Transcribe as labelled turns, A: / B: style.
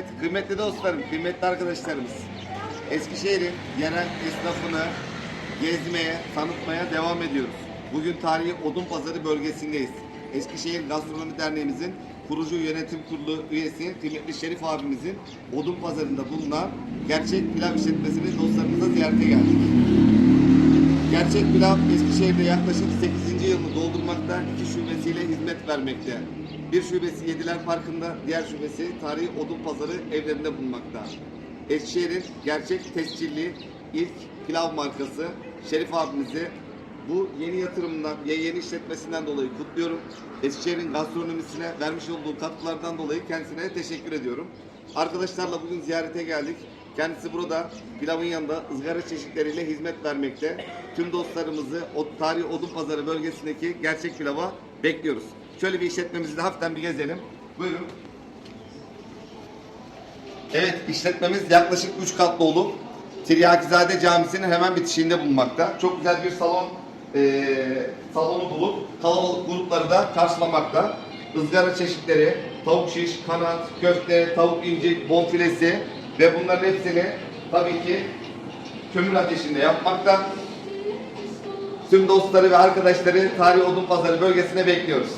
A: Evet, kıymetli dostlarım, kıymetli arkadaşlarımız. Eskişehir'in yerel esnafını gezmeye, tanıtmaya devam ediyoruz. Bugün tarihi Odun Pazarı bölgesindeyiz. Eskişehir Gastronomi Derneğimizin kurucu yönetim kurulu üyesi kıymetli Şerif abimizin Odun Pazarı'nda bulunan gerçek pilav işletmesini dostlarımıza ziyarete geldik. Gerçek Pilav Eskişehir'de yaklaşık 8. yılını doldurmakta, iki şubesiyle hizmet vermekte. Bir şubesi Yediler Parkı'nda, diğer şubesi Tarihi Odun Pazarı evlerinde bulunmakta. Eskişehir'in gerçek tescilli ilk pilav markası Şerif abimizi bu yeni yatırımından, ya yeni işletmesinden dolayı kutluyorum. Eskişehir'in gastronomisine vermiş olduğu katkılardan dolayı kendisine teşekkür ediyorum. Arkadaşlarla bugün ziyarete geldik. Kendisi burada pilavın yanında ızgara çeşitleriyle hizmet vermekte. Tüm dostlarımızı o tarihi Odun Pazarı bölgesindeki gerçek pilava bekliyoruz. Şöyle bir işletmemizi de hafiften bir gezelim. Buyurun. Evet işletmemiz yaklaşık 3 katlı olup Tiryakizade Camisi'nin hemen bitişiğinde bulunmakta. Çok güzel bir salon eee, salonu bulup kalabalık grupları da karşılamakta. Izgara çeşitleri, tavuk şiş, kanat, köfte, tavuk incik, bonfilesi ve bunların hepsini tabii ki kömür ateşinde yapmakta. Tüm dostları ve arkadaşları Tarihi Odun Pazarı bölgesine bekliyoruz.